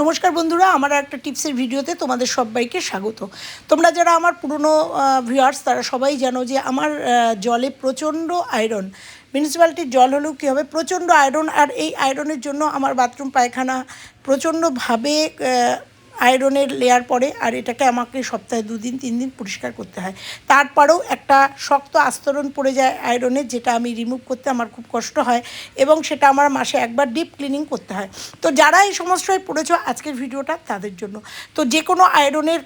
নমস্কার বন্ধুরা, আমার একটা টিপসের ভিডিওতে তোমাদের সবাইকে স্বাগত। তোমরা যারা আমার পুরনো ভিউয়ার্স তারা সবাই জানো যে আমার জলে প্রচণ্ড আয়রন মিউনিসিপ্যালিটির জল হলেও কী হবে? প্রচণ্ড আয়রন আর এই আয়রনের জন্য আমার বাথরুম পায়খানা প্রচণ্ডভাবে আয়রনের লেয়ার পরে আর এটাকে আমাকে সপ্তাহে দুদিন তিন দিন পরিষ্কার করতে হয়। তারপরেও একটা শক্ত আস্তরণ পড়ে যায় আয়রনের যেটা আমি রিমুভ করতে আমার খুব কষ্ট হয় এবং সেটা আমার মাসে একবার ডিপ ক্লিনিং করতে হয়। তো যারা এই সমস্যায় পড়েছ আজকের ভিডিওটা তাদের জন্য। তো যে কোনো আয়রনের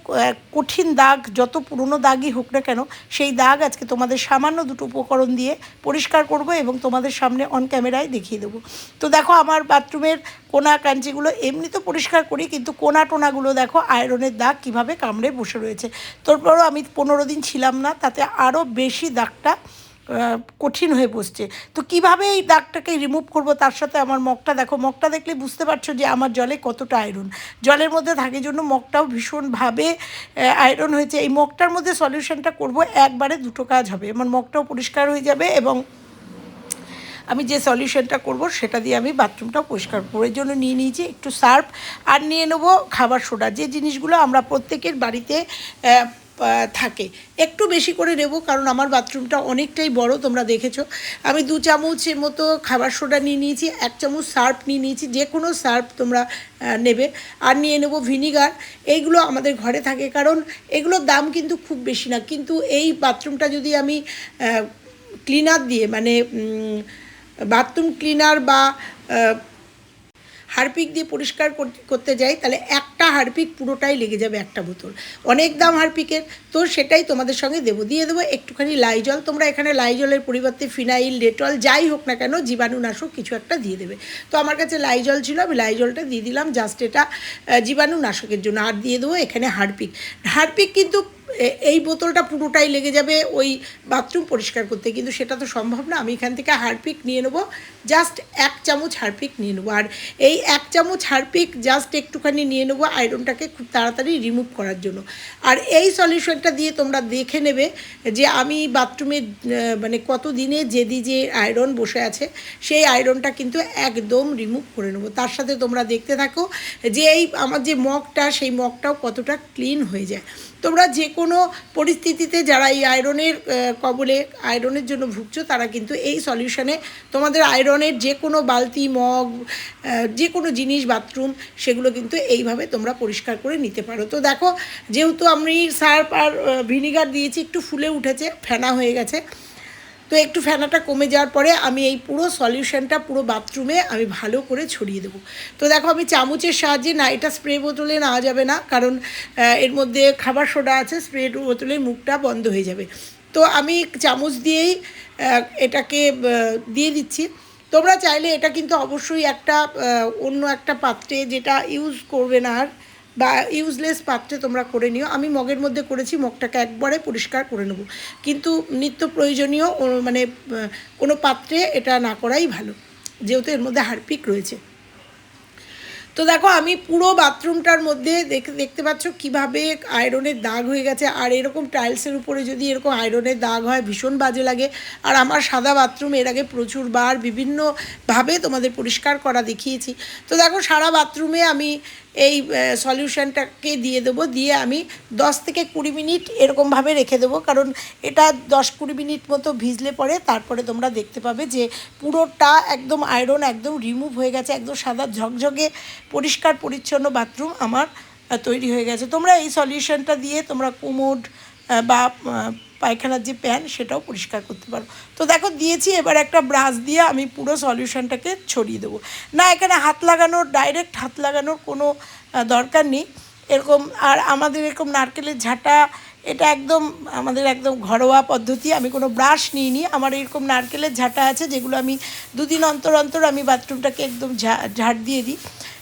কঠিন দাগ, যত পুরনো দাগই হোক না কেন, সেই দাগ আজকে তোমাদের সামান্য দুটো উপকরণ দিয়ে পরিষ্কার করব এবং তোমাদের সামনে অন ক্যামেরায় দেখিয়ে দেবো। তো দেখো আমার বাথরুমের কোনা কাঞ্চিগুলো এমনি তো পরিষ্কার করি, কিন্তু কোনা টোনাগুলো দেখো, আয়রনের দাগ কীভাবে কামড়ে বসে রয়েছে। তারপরও আমি পনেরো দিন ছিলাম না, তাতে আরও বেশি দাগটা কঠিন হয়ে বসছে। তো কীভাবে এই দাগটাকে রিমুভ করব, তার সাথে আমার মগটা দেখো, মগটা দেখলে বুঝতে পারছ যে আমার জলে কতটা আয়রন জলের মধ্যে থাকে জন্য মগটাও ভীষণভাবে আয়রন হয়েছে। এই মগটার মধ্যে সলিউশনটা করব, একবারে দুটো কাজ হবে। আমার মগটাও পরিষ্কার হয়ে যাবে এবং আমি যে সলিউশনটা করব সেটা দিয়ে আমি বাথরুমটা পরিষ্কার করব এর জন্য নিয়ে নিয়েছি, একটু সার্ফ আর নিয়ে নেব খাবার সোডা। যে জিনিসগুলো আমরা প্রত্যেকের বাড়িতে থাকে, একটু বেশি করে নেব কারণ আমার বাথরুমটা অনেকটাই বড়, তোমরা দেখেছ। আমি দু চামচের মতো খাবার সোডা নিয়ে নিয়েছি, এক চামচ সার্ফ নিয়ে নিয়েছি, যে কোনো সার্ফ তোমরা নেবে। আর নিয়ে নেব ভিনিগার, এইগুলো আমাদের ঘরে থাকে কারণ এগুলোর দাম কিন্তু খুব বেশি না। কিন্তু এই বাথরুমটা যদি আমি ক্লিনার দিয়ে মানে বাথরুম ক্লিনার বা হারপিক দিয়ে পরিষ্কার করতে- যাই, তাহলে একটা হারপিক পুরোটাই লেগে যাবে একটা বোতল। অনেক দাম হারপিকের, তো সেটাই তোমাদের সঙ্গে দেবো। দিয়ে দেবো একটুখানি লাইজল, তোমরা এখানে লাইজলের পরিবর্তে ফিনাইল, ডেটল, যাই হোক না কেন, জীবাণুনাশক কিছু একটা দিয়ে দেবে। তো আমার কাছে লাইজল ছিল, আমি লাইজলটা দিয়ে দিলাম, জাস্ট এটা জীবাণুনাশকের জন্য। আর দিয়ে দেবো এখানে হারপিক। হারপিক কিন্তু এই বোতলটা পুরোটাই লেগে যাবে ওই বাথরুম পরিষ্কার করতে, কিন্তু সেটা তো সম্ভব না। আমি এখান থেকে হারপিক নিয়ে নেব, জাস্ট এক চামচ হারপিক নিয়ে নেব। আর এই এক চামচ হারপিক জাস্ট একটুখানি নিয়ে নেব আয়রনটাকে খুব তাড়াতাড়ি রিমুভ করার জন্য। আর এই সলিউশনটা দিয়ে তোমরা দেখে নেবে যে আমি বাথরুমে মানে কত দিনে যেদি যে আয়রন বসে আছে, সেই আয়রনটা কিন্তু একদম রিমুভ করে নেব। তার সাথে তোমরা দেখতে থাকো যে এই আমার যে মগটা, সেই মগটাও কতটা ক্লিন হয়ে যায়। তোমরা যে কোনো পরিস্থিতিতে যারা এই আয়রনের কবলে আয়রনের জন্য ভুগছো, তারা কিন্তু এই সলিউশনে তোমাদের আয়রনের যে কোনো বালতি, মগ যে কোনো জিনিস বাথরুম সেগুলো কিন্তু এইভাবে তোমরা পরিষ্কার করে নিতে পারো। তো দেখো, যেহেতু আমি সার্ফ আর ভিনিগার দিয়েছি, একটু ফুলে উঠেছে, ফেনা হয়ে গেছে তো একটু ফেনাটা কমে যাওয়ার পরে আমি এই পুরো সলিউশনটা পুরো বাথরুমে আমি ভালো করে ছড়িয়ে দেবো। তো দেখো আমি চামচের সাহায্যে না, এটা স্প্রে বোতলে নেওয়া যাবে না, কারণ এর মধ্যে খাবার সোডা আছে, স্প্রে বোতলে মুখটা বন্ধ হয়ে যাবে। তো আমি চামচ দিয়েই এটাকে দিয়ে দিচ্ছি। তোমরা চাইলে এটা কিন্তু অবশ্যই একটা অন্য একটা পাত্রে যেটা ইউজ করবে না আর বা ইউজলেস পাত্রে তোমরা করে নিও। আমি মগের মধ্যে করেছি, মগটাকে একবারে পরিষ্কার করে নেব। কিন্তু নিত্য প্রয়োজনীয় মানে কোনো পাত্রে এটা না করাই ভালো। যেহেতু এর মধ্যে হারপিক রয়েছে। তো দেখো, আমি পুরো বাথরুমটার মধ্যে দেখ- দেখতে পাচ্ছ কীভাবে আয়রনের দাগ হয়ে গেছে। আর এরকম টাইলসের উপরে যদি এরকম আয়রনের দাগ হয়, ভীষণ বাজে লাগে। আর আমার সাদা বাথরুম, এর আগে প্রচুরবার বিভিন্নভাবে তোমাদের পরিষ্কার করা দেখিয়েছি। তো দেখো, সারা বাথরুমে আমি এই সলিউশনটাকে দিয়ে দেবো, দিয়ে আমি দশ থেকে কুড়ি মিনিট এরকমভাবে রেখে দেবো। কারণ এটা দশ কুড়ি মিনিট মতো ভিজলে পরে তারপরে তোমরা দেখতে পাবে যে পুরোটা একদম আয়রন একদম রিমুভ হয়ে গেছে, একদম সাদা ঝকঝকে, পরিষ্কার, পরিচ্ছন্ন বাথরুম আমার তৈরি হয়ে গেছে। তোমরা এই সলিউশনটা দিয়ে তোমরা কুমোড বা পায়খানার যে প্যান সেটাও পরিষ্কার করতে পারো তো দেখো দিয়েছি, এবার একটা ব্রাশ দিয়ে আমি পুরো সলিউশনটাকে ছড়িয়ে দেবো। না, এখানে হাত লাগানোর, ডাইরেক্ট হাত লাগানোর কোনো দরকার নেই। এরকম, আর আমাদের এরকম নারকেলের ঝাঁটা, এটা একদম, আমাদের একদম ঘরোয়া পদ্ধতি। আমি কোনো ব্রাশ নিইনি, আমার এরকম নারকেলের ঝাঁটা আছে যেগুলো আমি দুদিন অন্তর অন্তর আমি বাথরুমটাকে একদম ঝাড় দিয়ে দিই।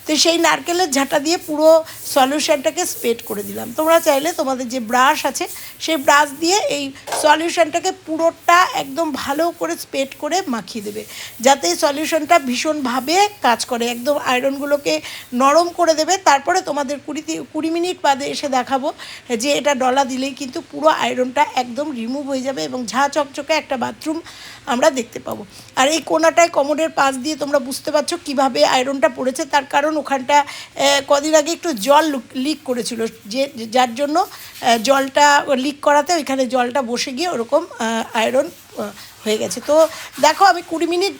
তো সেই নারকেলের ঝাঁটা দিয়ে পুরো সলিউশনটাকে স্প্রেড করে দিলাম। তোমরা চাইলে তোমাদের যে ব্রাশ আছে, সেই ব্রাশ দিয়ে এই সলিউশনটাকে পুরোটা একদম ভালো করে স্প্রেড করে মাখিয়ে দেবে। যাতে এই সলিউশনটা ভীষণভাবে কাজ করে। একদম আয়রনগুলোকে নরম করে দেবে। তারপরে তোমাদের কুড়ি কুড়ি মিনিট বাদে এসে দেখাবো যে এটা ডলা দিলেই কিন্তু পুরো আয়রনটা একদম রিমুভ হয়ে যাবে এবং ঝা চকচকে একটা বাথরুম আমরা দেখতে পাবো। আর এই কোনাটায় কমোডের পাশ দিয়ে তোমরা বুঝতে পারছ কীভাবে আয়রনটা পড়েছে, তার কারণ ওখানটা কদিন আগে একটু জল লিক করেছিল। যে যার জন্য জলটা লিক করাতে ওইখানে জলটা বসে গিয়ে ওরকম আয়রন হয়ে গেছে। তো দেখো, আমি কুড়ি মিনিট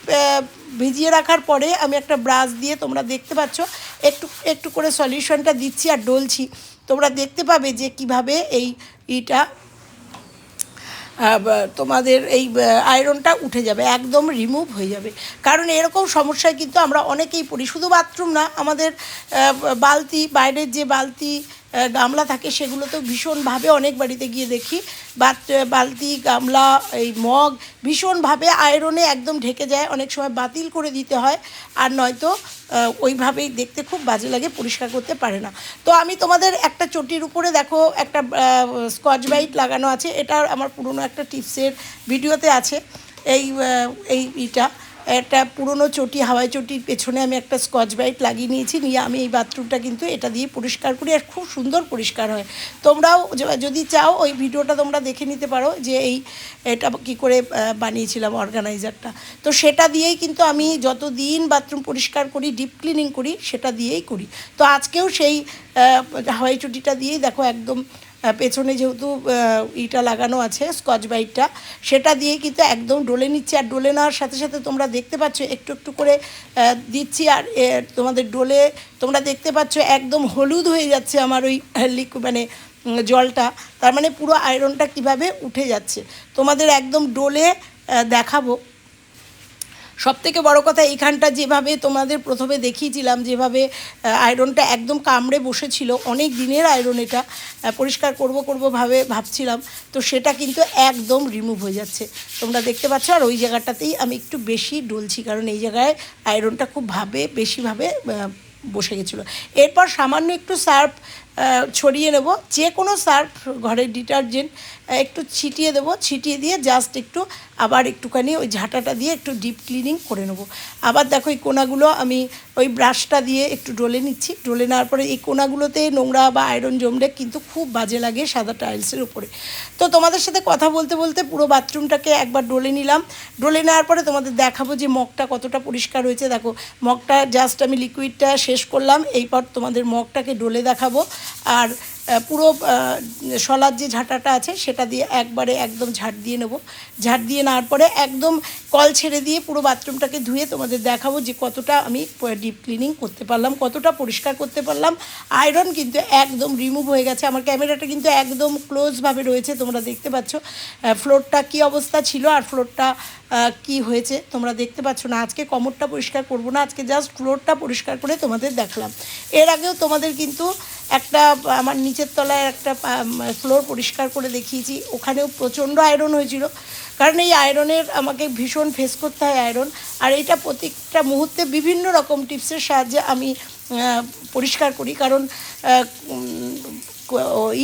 ভিজিয়ে রাখার পরে আমি একটা ব্রাশ দিয়ে তোমরা দেখতে পাচ্ছ, একটু একটু করে সলিউশনটা দিচ্ছি আর ডলছি। তোমরা দেখতে পাবে যে কীভাবে এই ইটা তোমাদের এই আয়রনটা উঠে যাবে, একদম রিমুভ হয়ে যাবে। কারণ এরকম সমস্যায় কিন্তু আমরা অনেকেই পড়ি, শুধু বাথরুম না, আমাদের বালতি, বাইরের যে বালতি গামলা থাকে সেগুলোতেও ভীষণভাবে অনেক বাড়িতে গিয়ে দেখি। বালতি, গামলা, এই মগ, ভীষণভাবে আয়রনে একদম ঢেকে যায়। অনেক সময় বাতিল করে দিতে হয়, আর নয়তো ওইভাবেই দেখতে খুব বাজে লাগে পরিষ্কার করতে পারে না। তো আমি তোমাদের একটা চটির উপরে দেখো একটা স্কচ ব্রাইট লাগানো আছে। এটা আমার পুরনো একটা টিপসের ভিডিওতে আছে। এই আহ, এই ইটা। একটা পুরনো চটি, হাওয়াই চটির পেছনে আমি একটা স্কচ ব্রাইট লাগিয়ে নিয়েছি, নিয়ে আমি এই বাথরুমটা কিন্তু এটা দিয়ে পরিষ্কার করি আর খুব সুন্দর পরিষ্কার হয়। তোমরাও যদি চাও ওই ভিডিওটা তোমরা দেখে নিতে পারো যে এই এটা কি করে বানিয়েছিলাম অর্গানাইজারটা। তো সেটা দিয়েই কিন্তু আমি যত দিন বাথরুম পরিষ্কার করি, ডিপ ক্লিনিং করি, সেটা দিয়েই করি। তো আজকেও সেই হাওয়াই চটিটা দিয়েই দেখো একদম পেছনে যেহেতু ইটা লাগানো আছে, স্কচ বাইটটা, সেটা দিয়ে কিন্তু একদম ডলে নিচ্ছি। আর ডলে নেওয়ার সাথে সাথে তোমরা দেখতে পাচ্ছ, একটু একটু করে দিচ্ছি। আর তোমাদের ডলে তোমরা দেখতে পাচ্ছ, একদম হলুদ হয়ে যাচ্ছে আমার ওই লিকুইড মানে জলটা। তার মানে পুরো আয়রনটা কীভাবে উঠে যাচ্ছে। তোমাদের একদম ডলে দেখাবো। সব থেকে বড় কথা এইখানটা যেভাবে তোমাদের প্রথমে দেখিয়েছিলাম, যেভাবে আয়রনটা একদম কামড়ে বসেছিল, অনেক দিনের আয়রন এটা পরিষ্কার করব করব ভাবে ভাবছিলাম, তো সেটা কিন্তু একদম রিমুভ হয়ে যাচ্ছে। তোমরা দেখতে পাচ্ছ, আর ওই জায়গাটাতেই আমি একটু বেশি ডলছি, কারণ এই জায়গায় আয়রনটা খুব ভাবে বেশিভাবে বসে গেছিল। এরপর সামান্য একটু সার্ফ ছড়িয়ে নেব। যে কোনো সার্ফ, ঘরের ডিটারজেন্ট একটু ছিটিয়ে দেবো, ছিটিয়ে দিয়ে জাস্ট একটু আবার একটুখানি ওই ঝাঁটাটা দিয়ে একটু ডিপ ক্লিনিং করে নেব। আবার দেখো এই কোনাগুলো আমি ওই ব্রাশটা দিয়ে একটু ডলে নিচ্ছি। ডলে নেওয়ার পরে এই কোনাগুলোতে নোংরা বা আয়রন জমলে কিন্তু খুব বাজে লাগে সাদা টাইলসের উপরে। তো তোমাদের সাথে কথা বলতে বলতে পুরো বাথরুমটাকে একবার ডলে নিলাম। ডলে নেওয়ার পরে তোমাদের দেখাবো যে মগটা কতটা পরিষ্কার হয়েছে। দেখো, মগটা জাস্ট আমি লিকুইডটা শেষ করলাম। এইপর তোমাদের মগটাকে ডলে দেখাবো। আর পুরো শলার যে ঝাঁটাটা আছে, সেটা দিয়ে একবারে একদম ঝাড় দিয়ে নেব। ঝাড় দিয়ে নেওয়ার পরে একদম কল ছেড়ে দিয়ে পুরো বাথরুমটাকে ধুয়ে তোমাদের দেখাবো যে কতটা আমি ডিপ ক্লিনিং করতে পারলাম, কতটা পরিষ্কার করতে পারলাম। আয়রন কিন্তু একদম রিমুভ হয়ে গেছে। আমার ক্যামেরাটা কিন্তু একদম ক্লোজভাবে রয়েছে, তোমরা দেখতে পাচ্ছ। ফ্লোরটা কী অবস্থা ছিল আর ফ্লোরটা কি হয়েছে তোমরা দেখতে পাচ্ছ না। আজকে কমরটা পরিষ্কার করব না, আজকে জাস্ট ফ্লোরটা পরিষ্কার করে তোমাদের দেখলাম। এর আগেও তোমাদের কিন্তু একটা, আমার নিচের তলায় একটা ফ্লোর পরিষ্কার করে দেখিয়েছি। ওখানেও প্রচণ্ড আয়রন হয়েছিল। কারণ এই আয়রনের আমাকে ভীষণ ফেস করতে হয় আয়রন আর এটা প্রত্যেকটা মুহূর্তে বিভিন্ন রকম টিপসের সাহায্যে আমি পরিষ্কার করি। কারণ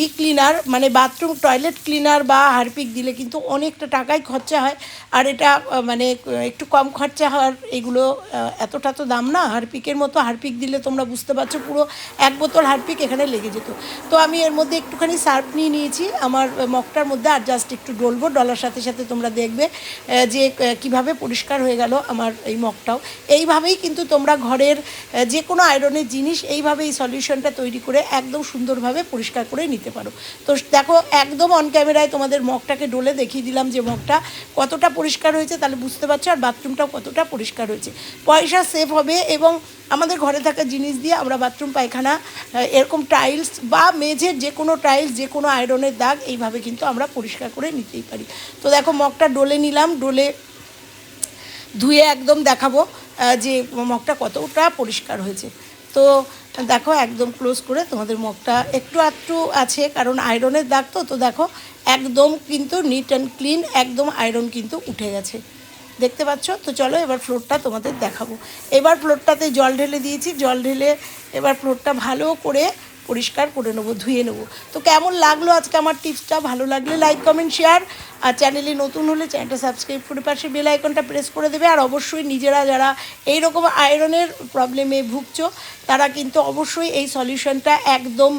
ই ক্লিনার মানে বাথরুম টয়লেট ক্লিনার বা হারপিক দিলে কিন্তু অনেকটা টাকাই খরচা হয়। আর এটা মানে একটু কম খরচা হওয়ার এগুলো এতটা তো দাম না। হারপিকের মতো হারপিক দিলে তোমরা বুঝতে পারছ পুরো এক বোতল হারপিক এখানে লেগে যেত। তো আমি এর মধ্যে একটুখানি সার্ফ নিয়ে নিয়েছি। আমার মগটার মধ্যে আর জাস্ট একটু ডলবো। ডলার সাথে সাথে তোমরা দেখবে যে কীভাবে পরিষ্কার হয়ে গেল আমার এই মগটাও। এইভাবেই কিন্তু তোমরা ঘরের যে কোনো আয়রনের জিনিস এইভাবে এই সলিউশনটা তৈরি করে একদম সুন্দরভাবে পরিষ্কার করে নিতে পারো। তো দেখো, একদম অন ক্যামেরায় তোমাদের মগটাকে ডলে দেখিয়ে দিলাম যে মগটা কতটা পরিষ্কার হয়েছে, তাহলে বুঝতে পারছ, আর বাথরুমটাও কতটা পরিষ্কার হয়েছে। পয়সা সেভ হবে এবং আমাদের ঘরে থাকা জিনিস দিয়ে আমরা বাথরুম, পায়খানা এরকম টাইলস বা মেঝের যে কোনো টাইলস যে কোনো আয়রনের দাগ, এইভাবে কিন্তু আমরা পরিষ্কার করে নিতেই পারি। তো দেখো, মগটা ডলে নিলাম ডোলে ধুয়ে একদম দেখাবো যে মগটা কতটা পরিষ্কার হয়েছে। তো দেখো, একদম ক্লোজ করে তোমাদের মুখটা একটু আধটু আছে, কারণ আয়রনের দাগ তো তো দেখো, একদম কিন্তু নিট অ্যান্ড ক্লিন একদম আয়রন কিন্তু উঠে গেছে। দেখতে পাচ্ছ? তো চলো এবার ফ্লোরটা তোমাদের দেখাবো। এবার ফ্লোরটাতে জল ঢেলে দিয়েছি, জল ঢেলে এবার ফ্লোরটা ভালো করে পরিষ্কার করে নেব, ধুয়ে নেব। তো কেমন লাগল আজকে আমার টিপসটা ভালো লাগলে লাইক কমেন্ট শেয়ার আর চ্যানেলে নতুন হলে চ্যানেলটা সাবস্ক্রাইব করে পাশে বেল আইকনটা প্রেস করে দেবে। আর অবশ্যই নিজেরা যারা এই রকম আয়রনের প্রবলেমে ভুগছো, তারা কিন্তু অবশ্যই এই সলিউশনটা একদম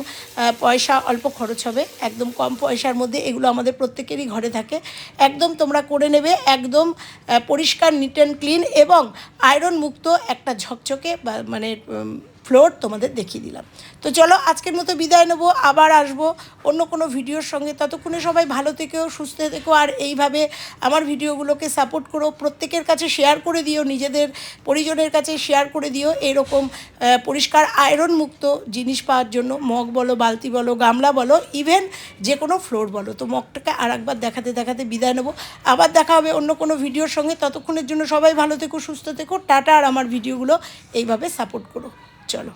পয়সা অল্প খরচ হবে। একদম কম পয়সার মধ্যে এগুলো আমাদের প্রত্যেকেরই ঘরে থাকে। একদম তোমরা করে নেবে, একদম পরিষ্কার নিট অ্যান্ড ক্লিন এবং আয়রন মুক্ত একটা ঝকঝকে মানে ফ্লোর তোমাদের দেখিয়ে দিলাম। তো চলো, আজকের মতো বিদায় নেব, আবার আসব অন্য কোনো ভিডিওর সঙ্গে। ততক্ষণে সবাই ভালো থেকেও সুস্থ থেকো, আর এইভাবে আমার ভিডিওগুলোকে সাপোর্ট করো। প্রত্যেকের কাছে শেয়ার করে দিও, নিজেদের পরিজনের কাছে শেয়ার করে দিও। এরকম পরিষ্কার আয়রন মুক্ত জিনিস পাওয়ার জন্য, মগ বলো, বালতি বলো, গামলা বলো ইভেন যে কোনো ফ্লোর বলো। তো মগটাকে আর একবার দেখাতে দেখাতে বিদায় নেব। আবার দেখা হবে অন্য কোনো ভিডিওর সঙ্গে। ততক্ষণের জন্য সবাই ভালো থেকো, সুস্থ থেকো। টাটা, আর আমার ভিডিওগুলো এইভাবে সাপোর্ট করো। চলো